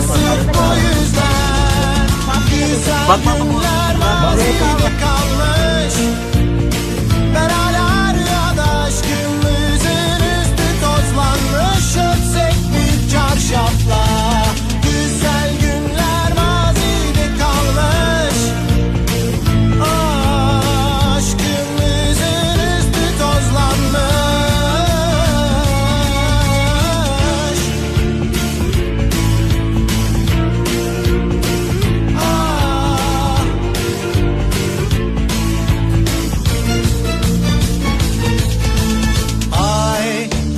sırf o yüzden Bak bak bak